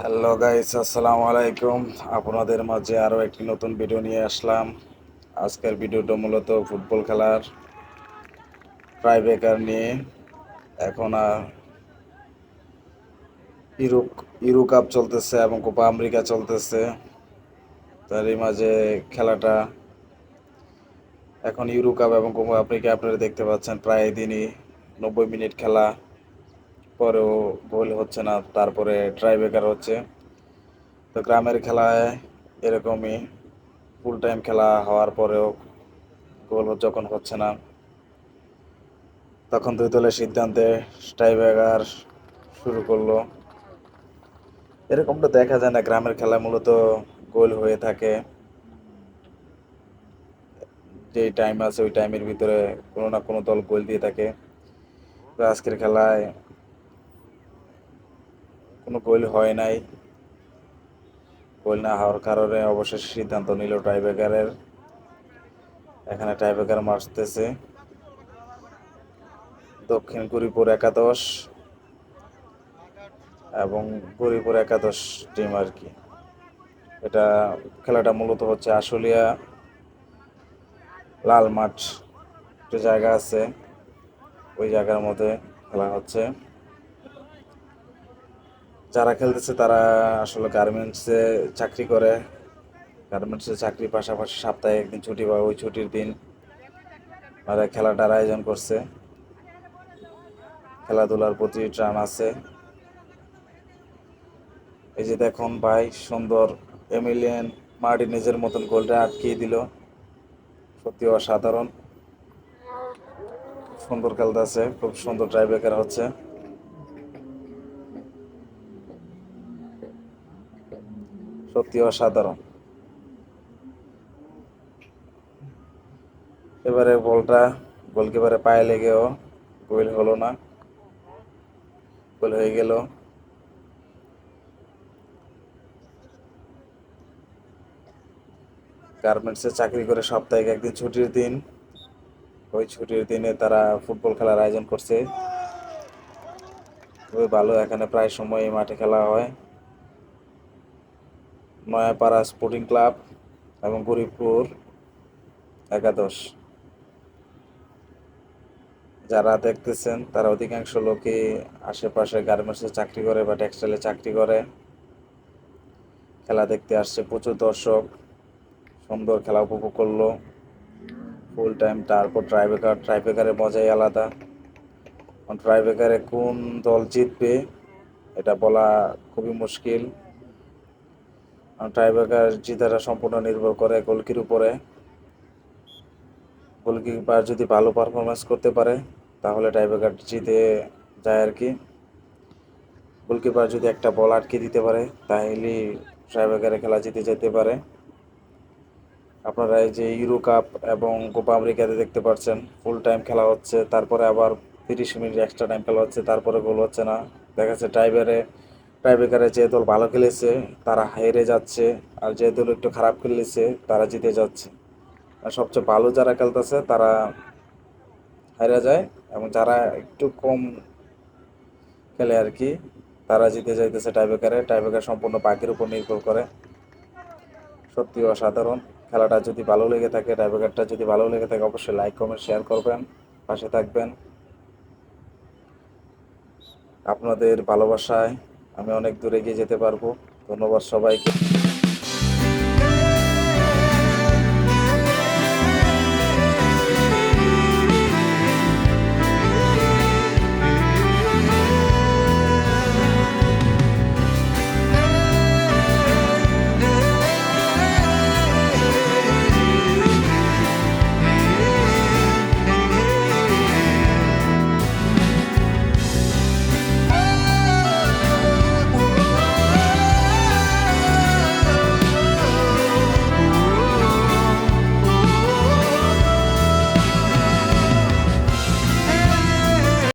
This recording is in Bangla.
হ্যালো গাইস আসসালামু আলাইকুম আপনাদের মাঝে আরও একটি নতুন ভিডিও নিয়ে আসলাম। আজকের ভিডিওটা মূলত ফুটবল খেলার ট্রাইবেকার নিয়ে। এখন ইউরো ইউরো কাপ চলতেছে এবং কোপা আমেরিকা চলতেছে। তারই মাঝে খেলাটা এখন ইউরো কাপ এবং কোপা আমেরিকা আপনারা দেখতে পাচ্ছেন। প্রায় দিনই নব্বই মিনিট খেলা। পরেও গোল হচ্ছে না, তারপরে ট্রাইবেকার হচ্ছে। তো গ্রামের খেলায় এরকমই ফুল টাইম খেলা হওয়ার পরেও গোল যখন হচ্ছে না, তখন দুই দলের সিদ্ধান্তে ট্রাইবেকার শুরু করল। এরকমটা দেখা যায় না, গ্রামের খেলা মূলত গোল হয়ে থাকে। যে টাইম আছে ওই টাইমের ভিতরে কোনো না কোনো দল গোল দিয়ে থাকে। আজকের খেলায় কোনো গোল হয় নাই। গোল না হওয়ার কারণে অবশেষ সিদ্ধান্ত নিল টাইব্রেকারের। এখানে টাইব্রেকার মারতেছে। দক্ষিণ গরিপুর একাদশ এবং গরিপুর একাদশ টিম আর কি। এটা খেলাটা মূলত হচ্ছে আশুলিয়া লাল মাঠ একটা জায়গা আছে, ওই জায়গার মধ্যে খেলা হচ্ছে। যারা খেলতেছে তারা আসলে গার্মেন্টসে চাকরি করে। গার্মেন্টসে চাকরির পাশাপাশি সপ্তাহে একদিন ছুটি পায়, ওই ছুটির দিন তারা খেলাটার আয়োজন করছে। খেলাধুলার প্রতি টান আছে। এই যে দেখুন ভাই, সুন্দর এমিলিয়ান মার্টিনেজের মতন গোলটা আটকিয়ে দিল। সত্যি অসাধারণ। সুন্দর খেলতেছে, খুব সুন্দর ট্রাইব্রেকার হচ্ছে। সত্যি অসাধারণ। এবারে বলটা গোলকিপারে পায়ে লেগেও গোল হলো না। গোল হয়ে গেল। গার্মেন্টসে চাকরি করে সপ্তাহে একদিন ছুটির দিন। ওই ছুটির দিনে তারা ফুটবল খেলার আয়োজন করছে। খুবই ভালো, এখানে প্রায় সময় মাঠে খেলা হয়। নয়াপাড়া স্পোর্টিং ক্লাব এবং গরিবপুর একাদশ। যারা দেখতেছেন, তারা অধিকাংশ লোকই আশেপাশে গার্মেন্টসে চাকরি করে বা টেক্সটাইলে চাকরি করে। খেলা দেখতে আসছে প্রচুর দর্শক, সুন্দর খেলা উপভোগ করল। ফুল টাইম তারপর ট্রাইবেকার ট্রাইবেকারের মজাই আলাদা। ট্রাইবেকারে কোন দল জিতবে, এটা বলা খুবই মুশকিল। ট্রাইবেকার জিতাটা সম্পূর্ণ নির্ভর করে গোলকির উপরে। গোলকিপার যদি ভালো পারফরমেন্স করতে পারে, তাহলে টাইব্রেকার জিতে যায় আর কি। গোলকিপার যদি একটা বল আটকে দিতে পারে তাহলেই টাইব্রেকারে খেলা জিতে যেতে পারে। আপনারা এই যে ইউরো কাপ এবং কোপা আমেরিকাতে দেখতে পাচ্ছেন ফুল টাইম খেলা হচ্ছে, তারপরে আবার তিরিশ মিনিট এক্সট্রা টাইম খেলা হচ্ছে, তারপরে গোল হচ্ছে না। দেখা যাচ্ছে টাইবারে টাইব্রেকারে যে দল ভালো খেলেছে, তারা হেরে যাচ্ছে, আর যে দল একটু খারাপ খেলেছে, তারা জিতে যাচ্ছে। আর সবচেয়ে ভালো যারা খেলতেছে, তারা হেরে যায়, এবং যারা একটু কম খেলে আর কি, তারা জিতে যাইতেছে টাইব্রেকারে টাইব্রেকার সম্পূর্ণ পাখির উপর নির্ভর করে। সত্যি অসাধারণ। খেলাটা যদি ভালো লেগে থাকে টাইব্রেকারটা যদি ভালো লেগে থাকে, অবশ্যই লাইক কমেন্ট শেয়ার করবেন। পাশে থাকবেন। আপনাদের ভালোবাসায় আমি অনেক দূরে গিয়ে যেতে পারব। ধন্যবাদ সবাইকে।